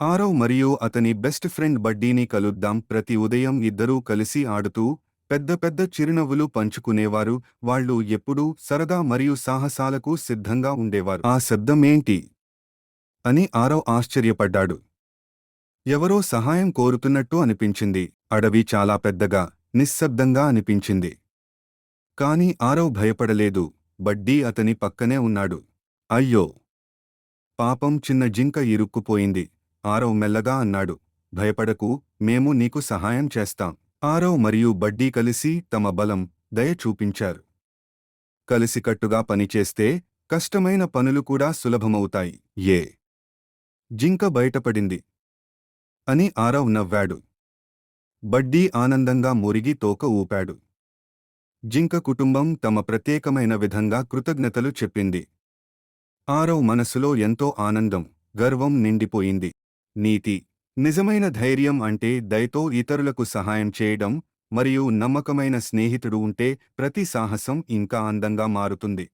ఆరవ్ మరియు అతని best friend బడ్డీని కలుద్దాం. ప్రతి ఉదయం ఇద్దరూ కలిసి ఆడుతూ పెద్ద పెద్ద చిరునవ్వులు పంచుకునేవారు. వాళ్ళు ఎప్పుడూ సరదా మరియు సాహసాలకు సిద్ధంగా ఉండేవారు. ఆ శబ్దమేంటి అని ఆరవ్ ఆశ్చర్యపడ్డాడు. ఎవరో సహాయం కోరుతున్నట్టు అనిపించింది. అడవి చాలా పెద్దగా నిశ్శబ్దంగా అనిపించింది. కాని ఆరవ్ భయపడలేదు. బడ్డీ అతని పక్కనే ఉన్నాడు. అయ్యో! పాపం చిన్న జింక ఇరుక్కుపోయింది. ఆరవ్ మెల్లగా అన్నాడు భయపడకు మేము నీకు సహాయం చేస్తాం. ఆరవ్ మరియు బడ్డీ కలిసి తమ బలం దయ చూపించారు. కలిసికట్టుగా పనిచేస్తే కష్టమైన పనులు కూడా సులభమవుతాయి. ఏ? జింక బయటపడింది. అని ఆరవ్ నవ్వాడు. బడ్డీ ఆనందంగా మురిగి తోక ఊపాడు. జింక కుటుంబం తమ ప్రత్యేకమైన విధంగా కృతజ్ఞతలు చెప్పింది. ఆరవ్ మనసులో ఎంతో ఆనందం గర్వం నిండిపోయింది. నీతి. నిజమైన ధైర్యం అంటే దయతో ఇతరులకు సహాయం చేయడం మరియు నమ్మకమైన స్నేహితుడు ఉంటే ప్రతి సాహసం ఇంకా అందంగా మారుతుంది.